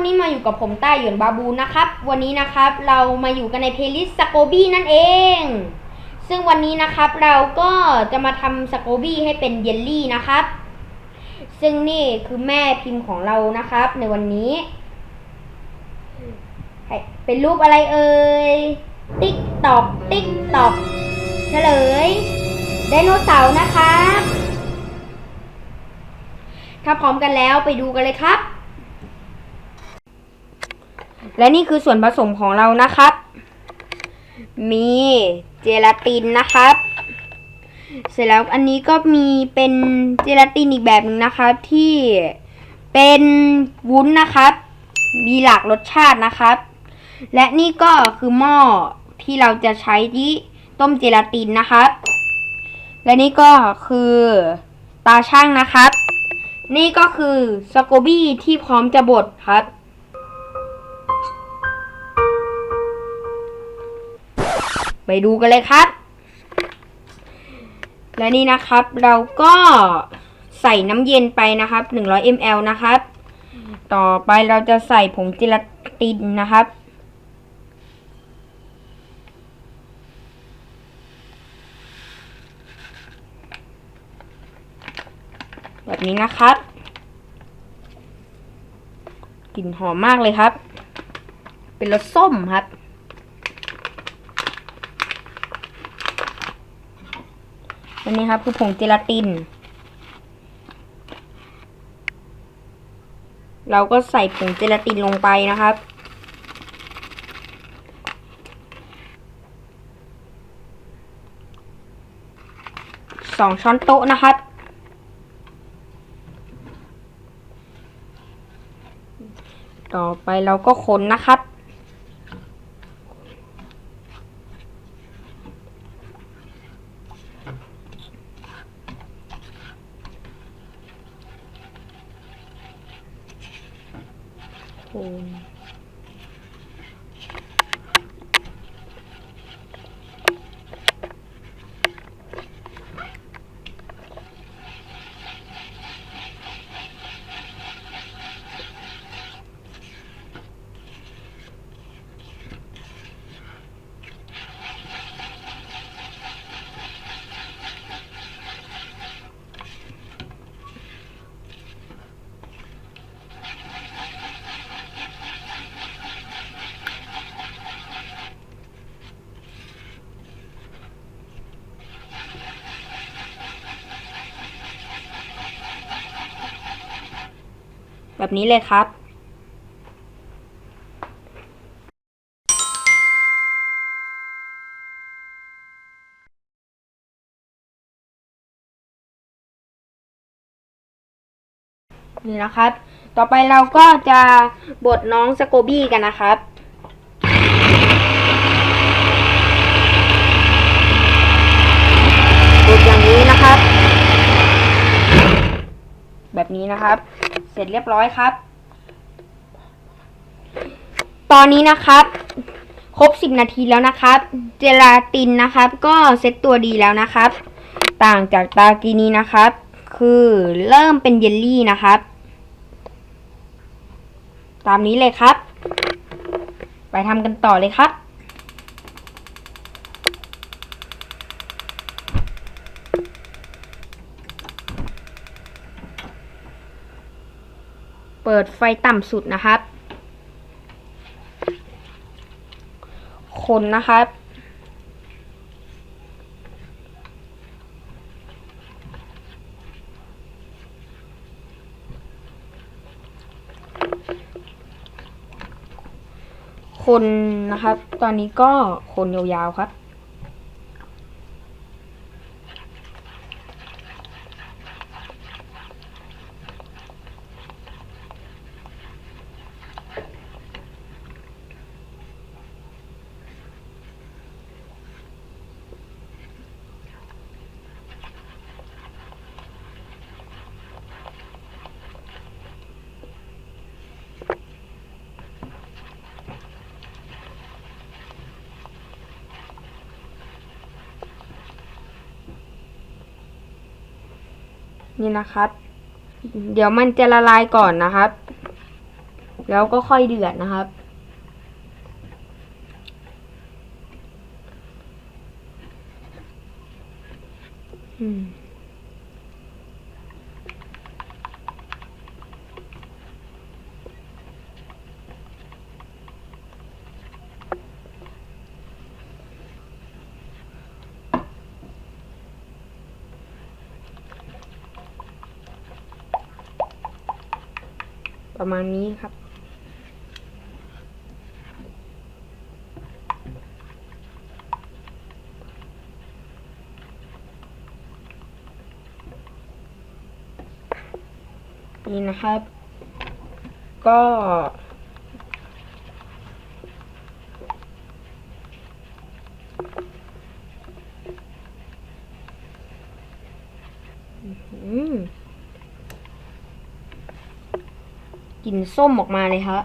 วันนี้มาอยู่กับผมใต้หยวนบาบูนะครับ วันนี้นะครับเรามาอยู่กันในเพลย์ลิสต์สโกบี้นั่นเอง ซึ่งวันนี้นะครับเราก็จะมาทำสโกบี้ให้เป็นเยลลี่นะครับ ซึ่งนี่คือแม่พิมพ์ของเรานะครับ ในวันนี้ เป็นรูปอะไรเอ่ย ติ๊กตอก ติ๊กตอก เฉลยไดโนเสาร์นะครับถ้าพร้อมกันแล้วไปดูกันเลยครับ และนี่คือส่วนผสมของเรานะครับ มีเจลาตินนะครับ เสร็จแล้วอันนี้ก็มีเป็นเจลาตินอีกแบบหนึ่งนะครับที่เป็นวุ้นนะครับ มีหลากรสชาตินะครับ และนี่ก็คือหม้อที่เราจะใช้ที่ต้มเจลาตินนะครับ และนี่ก็คือตาช่างนะครับ นี่ก็คือสโกบี้ที่พร้อมจะบดครับ ไปดูกันเลยครับ และนี่นะครับเราก็ใส่น้ำเย็นไปนะครับ 100 ml นะครับ ต่อไปเราจะใส่ผงเจลาตินนะครับ แบบนี้นะครับ กลิ่นหอมมากเลยครับ เป็นรสส้มครับ อันนี้ครับคือผงเจลาติน เราก็ใส่ผงเจลาตินลงไปนะครับ สองช้อนโต๊ะนะครับ ต่อไปเราก็คนนะครับ คน แบบนี้เลยครับ นี่นะครับ ต่อไปเราก็จะบดน้องสโกบี้กันนะครับบดอย่างนี้นะครับ แบบนี้นะครับ ร็จเรียบร้อยครับ ตอนนี้นะครับ ครบ 10 นาทีแล้วนะครับ เจลาตินนะครับ ก็เซ็ตตัวดีแล้วนะครับ ต่างจากตากีนี้นะครับ คือเริ่มเป็นเยลลี่นะครับ ตามนี้เลยครับ ไปทำกันต่อเลยครับ เปิดไฟต่ำสุดนะครับ คนนะครับ คนนะครับ ตอนนี้ก็คนยาวๆครับ นี่นะครับ เดี๋ยวมันจะละลายก่อนนะครับ แล้วก็ค่อยเดือดนะครับ อืม ประมาณนี้ครับ นี่นะครับ ก็ อืมก ลิ่นส้มออกมาเลยครับ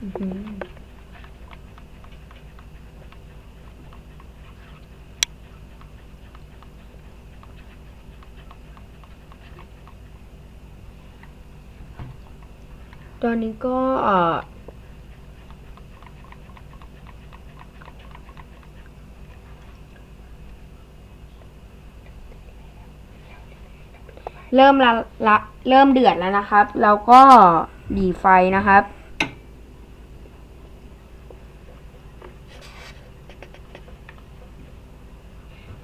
อื้อหือ ตอนนี้ก็เริ่มละละเริ่มเดือดแล้วนะครับ แล้วก็หลีไฟนะครับ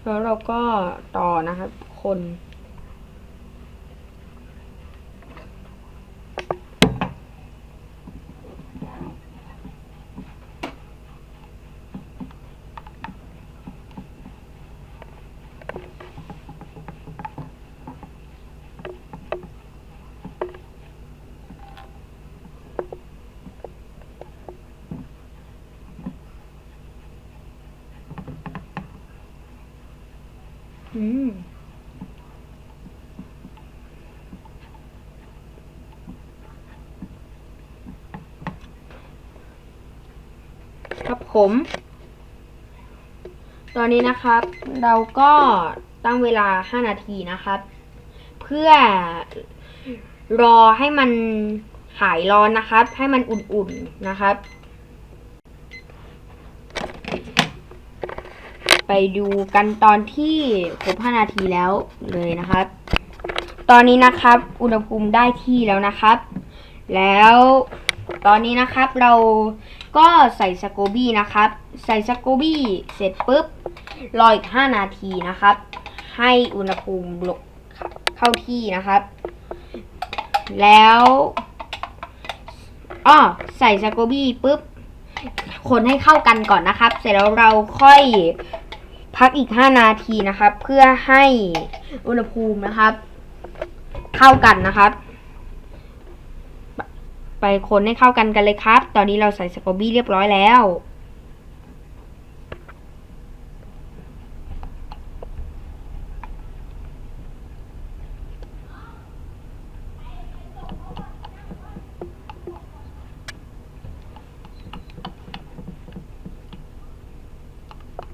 แล้วเราก็ต่อนะครับ คน อืมครับผม ตอนนี้นะครับ เราก็ตั้งเวลา 5 นาทีนะครับ เพื่อรอให้มันหายร้อนนะครับ ให้มันอุ่นๆนะครับ ไปดูกันตอนที่ครบ5นาทีแล้วเลยนะครับ ตอนนี้นะครับ อุณหภูมิได้ที่แล้วนะครับ แล้วตอนนี้นะครับเราก็ใส่สโกบี้นะครับ ใส่สโกบี้เสร็จปุ๊บรออีก 5 นาทีนะครับ ให้อุณหภูมิลงเข้าที่นะครับ แล้วอ้อใส่สโกบี้ปุ๊บคนให้เข้ากันก่อนนะครับ เสร็จแล้วเราค่อย พักอีก 5 นาทีนะครับ เพื่อให้อุณหภูมินะครับเข้ากันนะครับ ไปคนให้เข้ากันกันเลยครับ ตอนนี้เราใส่สกอบี้เรียบร้อยแล้ว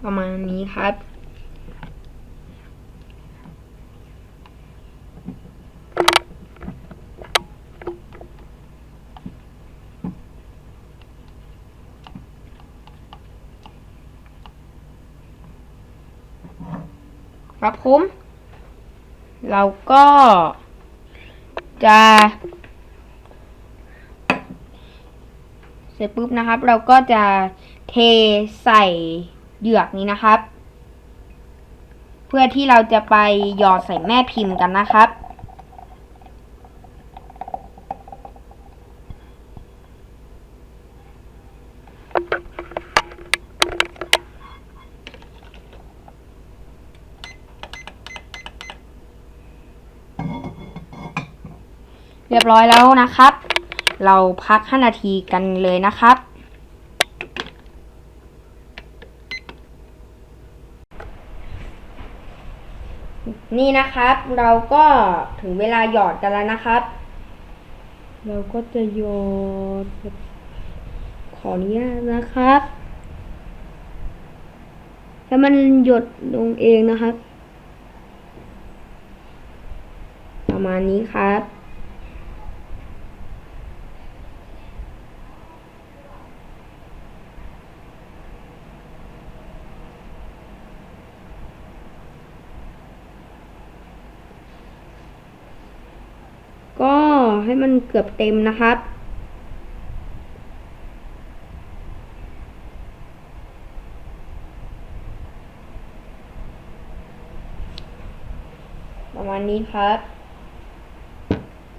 ประมาณนี้ครับ ครับผมเราก็จะเสร็จปุ๊บนะครับ เราก็จะเทใส่ เหยือกนี้นะครับ เพื่อที่เราจะไปหยอดใส่แม่พิมพ์กันนะครับ เรียบร้อยแล้วนะครับ เราพัก 5 นาทีกันเลยนะครับ นี่นะครับ เราก็ถึงเวลาหยอดกันแล้วนะครับ เราก็จะหยอด ขออนุญาตนะครับ แล้วมันหยดลงเองนะครับ ประมาณนี้ครับ ก็ ให้มันเกือบเต็มนะครับ ประมาณนี้ครับ